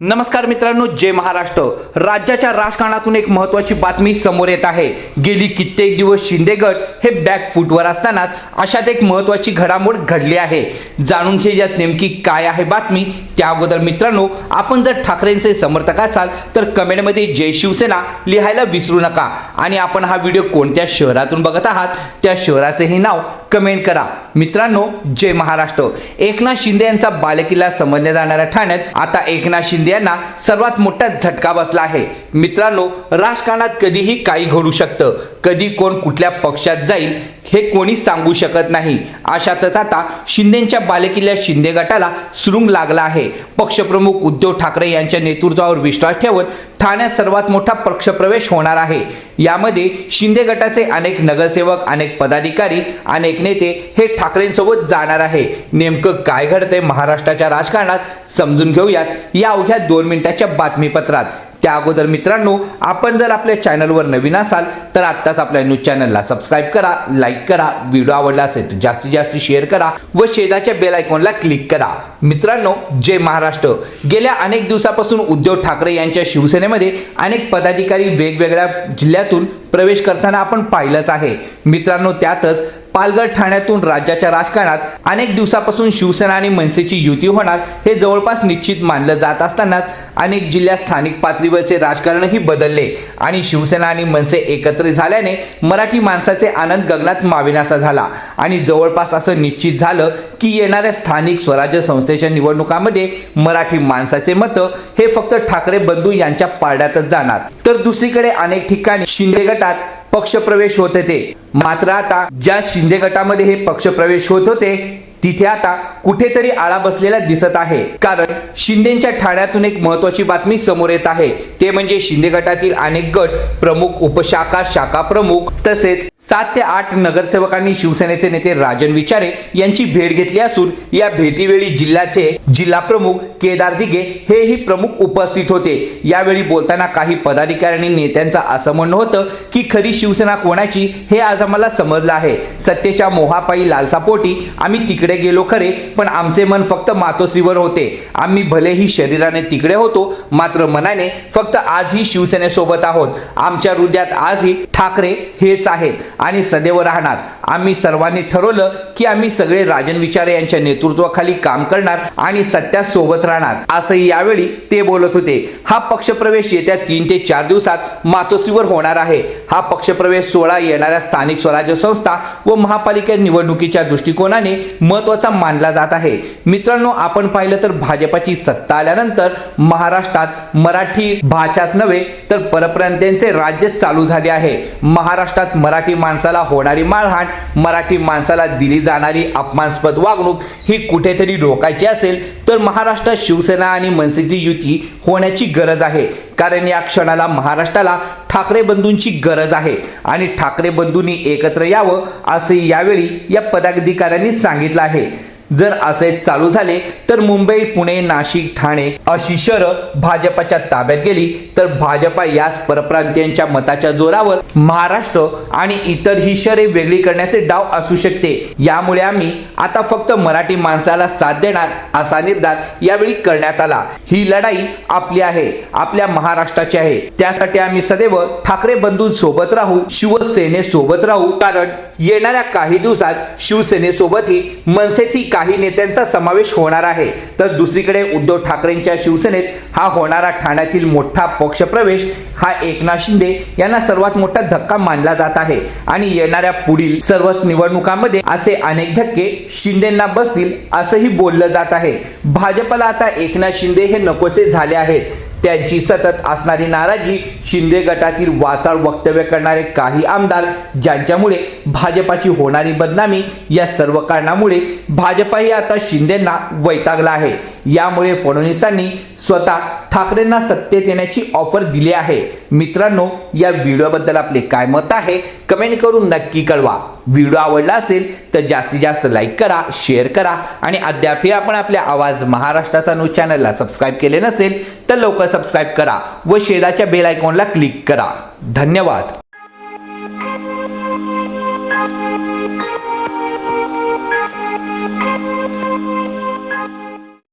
नमस्कार मित्रांनो जय महाराष्ट्र. राज्याच्या राजकारणातून एक महत्वाची बातमी समोर येत आहे. गेली कित्येक दिवस शिंदे गट हे बॅकफूटवर असतानाच अशात एक महत्वाची घडामोड घडली आहे. जाणून घेऊयात नेमकी काय आहे बातमी. त्या अगोदर मित्रांनो आपण जर ठाकरेंचे समर्थक असाल तर कमेंटमध्ये जय शिवसेना लिहायला विसरू नका. आणि आपण हा व्हिडिओ कोणत्या शहरातून बघत आहात त्या शहराचेही नाव कमेंट करा. मित्रांनो जय महाराष्ट्र. एकनाथ शिंदे यांचा बालेकिल्ला समजल्या जाणाऱ्या ठाण्यात आता एकनाथ शिंदे यांना सर्वात मोठा झटका बसला आहे. मित्रांनो राजकारणात कधीही काही घडू शकतं. कधी कोण कुठल्या पक्षात जाईल हे कोणी सांगू शकत नाही. अशातच आता शिंदेच्या बालेकिल्ल्या शिंदे गटाला सुरुंग लागला आहे. पक्षप्रमुख उद्धव ठाकरे यांच्या नेतृत्वावर विश्वास ठेवत ठाण्यात सर्वात मोठा पक्षप्रवेश होणार आहे. यामध्ये शिंदे गटाचे अनेक नगरसेवक अनेक पदाधिकारी अनेक नेते हे ठाकरेंसोबत जाणार आहे. नेमकं काय घडतंय महाराष्ट्राच्या राजकारणात समजून घेऊयात या अवघ्या दोन मिनिटाच्या बातमीपत्रात. त्या अगोदर मित्रांनो आपण जर आपल्या चॅनलवर नवीन असाल तर आत्ताच आपल्या न्यूज चॅनलला सबस्क्राईब करा लाईक करा व्हिडिओ आवडला असेल तर जास्तीत जास्त शेअर करा व शेजाच्या बेल आयकॉनला क्लिक करा. मित्रांनो जय महाराष्ट्र. गेल्या अनेक दिवसापासून उद्धव ठाकरे यांच्या शिवसेनेमध्ये अनेक पदाधिकारी वेगवेगळ्या जिल्ह्यातून प्रवेश करताना आपण पाहिलंच आहे. मित्रांनो त्यातच पालघर ठाण्यातून राज्याच्या राजकारणात अनेक दिवसापासून शिवसेना आणि मनसेची युती होणार हे जवळपास निश्चित मानलं जात असतानाच अनेक जिल्ह्यात स्थानिक पातळीवरचे राजकारणही बदलले. आणि शिवसेना आणि मनसे एकत्रित झाल्याने मराठी माणसाचे आनंद गगनात माविनासा झाला. आणि जवळपास असं निश्चित झालं की येणाऱ्या स्थानिक स्वराज्य संस्थेच्या निवडणुकामध्ये मराठी माणसाचे मतं हे फक्त ठाकरे बंधू यांच्या पारड्यातच जाणार. तर दुसरीकडे अनेक ठिकाणी शिंदे गटात पक्षप्रवेश होत होते. मात्र आता ज्या शिंदे गटामध्ये हे पक्षप्रवेश होत होते तिथे आता कुठेतरी आळा बसलेला दिसत आहे. कारण शिंदेच्या ठाण्यातून एक महत्वाची बातमी समोर येत आहे. ते म्हणजे शिंदे गटातील अनेक गट प्रमुख उपशाखा शाखा प्रमुख तसेच सात ते आठ नगरसेवकांनी शिवसेनेचे नेते राजन विचारे यांची भेट घेतली असून या भेटीवेळी जिल्ह्याचे जिल्हा प्रमुख केदार दिघे हेही प्रमुख उपस्थित होते. यावेळी बोलताना काही पदाधिकाऱ्यांनी नेत्यांचं असं म्हणणं होतं की खरी शिवसेना कोणाची हे आज आम्हाला समजलं आहे. सत्तेच्या मोहापायी लालसापोटी आम्ही तिकडे गेलो खरे पण आमचे मन फक्त मातोश्रीवर होते. आम्ही भलेही शरीराने तिकडे होतो मात्र मनाने फक्त आजही शिवसेनेसोबत आहोत. आमच्या हृदयात आजही ठाकरे हेच आहेत. आणि सदैव राहणार. आम्ही सर्वांनी ठरवलं की आम्ही सगळे राजन विचारे यांच्या नेतृत्वाखाली काम करणार आणि सत्या सोबत राहणार. असंही यावेळी ते बोलत होते. हा पक्षप्रवेश येत्या तीन ते चार दिवसात मातोश्रीवर होणार आहे. हा पक्षप्रवेश सोहळा येणाऱ्या स्थानिक स्वराज्य संस्था व महापालिका निवडणुकीच्या दृष्टिकोनाने महत्त्वाचा मानला जात आहे. मित्रांनो आपण पाहिलं तर भाजपाची सत्ता आल्यानंतर महाराष्ट्रात मराठी भाषाच नव्हे तर परप्रांत्यांचे राज्य चालू झाले आहे. महाराष्ट्रात मराठी माणसाला होणारी मारहाण मराठी माणसाला दिली जाणारी अपमानास्पद वागणूक ही कुठेतरी रोखायची असेल तर महाराष्ट्रात शिवसेना आणि मनसेची युती होण्याची गरज आहे. कारण या क्षणाला महाराष्ट्राला ठाकरे बंधूंची गरज आहे आणि ठाकरे बंधूंनी एकत्र यावं असे यावेळी या पदाधिकाऱ्यांनी सांगितलं आहे. जर असे चालू झाले तर मुंबई पुणे नाशिक ठाणे अशी शहरं भाजपाच्या ताब्यात गेली तर भाजपा याच परप्रांतीयांच्या मताच्या जोरावर महाराष्ट्र आणि इतर ही शहरे वेगळी करण्याचे डाव असू शकते. यामुळे आम्ही आता फक्त मराठी माणसाला साथ देणार असा निर्धार यावेळी करण्यात आला. ही लढाई आपली आहे आपल्या महाराष्ट्राची आहे. त्यासाठी आम्ही सदैव ठाकरे बंधू सोबत राहू शिवसेनेसोबत राहू कारण येणाऱ्या काही दिवसात शिवसेनेसोबतही मनसेची काही नेत्यांचा समावेश होणार आहे. तर दुसरीकडे उद्धव ठाकरेंच्या शिवसेनेत हा होणारा ठाण्यातील मोठा पक्षप्रवेश हा एकनाथ शिंदे यांना सर्वात मोठा धक्का मानला जात आहे. आणि येणाऱ्या पुढील सर्वच निवडणुकांमध्ये असे अनेक धक्के शिंदेंना बसतील असंही बोललं जात आहे. भाजपला आता एकनाथ शिंदे हे नकोसे झाले आहेत. त्यांची सतत असणारी नाराजी शिंदे गटातील वाचाळ वक्तव्य करणारे काही आमदार ज्यांच्यामुळे भाजपाची होणारी बदनामी या सर्व कारणामुळे भाजपाही आता शिंदेंना वैतागला आहे. यामुळे फडणवीसांनी स्वतः ठाकरेंना सत्तेत येण्याची ऑफर दिली आहे. मित्रांनो या व्हिडिओबद्दल आपले काय मत आहे कमेंट करून नक्की कळवा. व्हिडिओ आवडला असेल तर जास्तीत जास्त लाईक करा शेअर करा आणि अद्यापही आपण आपल्या आवाज महाराष्ट्राचा न्यूज चॅनलला सबस्क्राईब केले नसेल तर लवकर सबस्क्राईब करा व शेजाच्या बेल आयकॉनला क्लिक करा. धन्यवाद.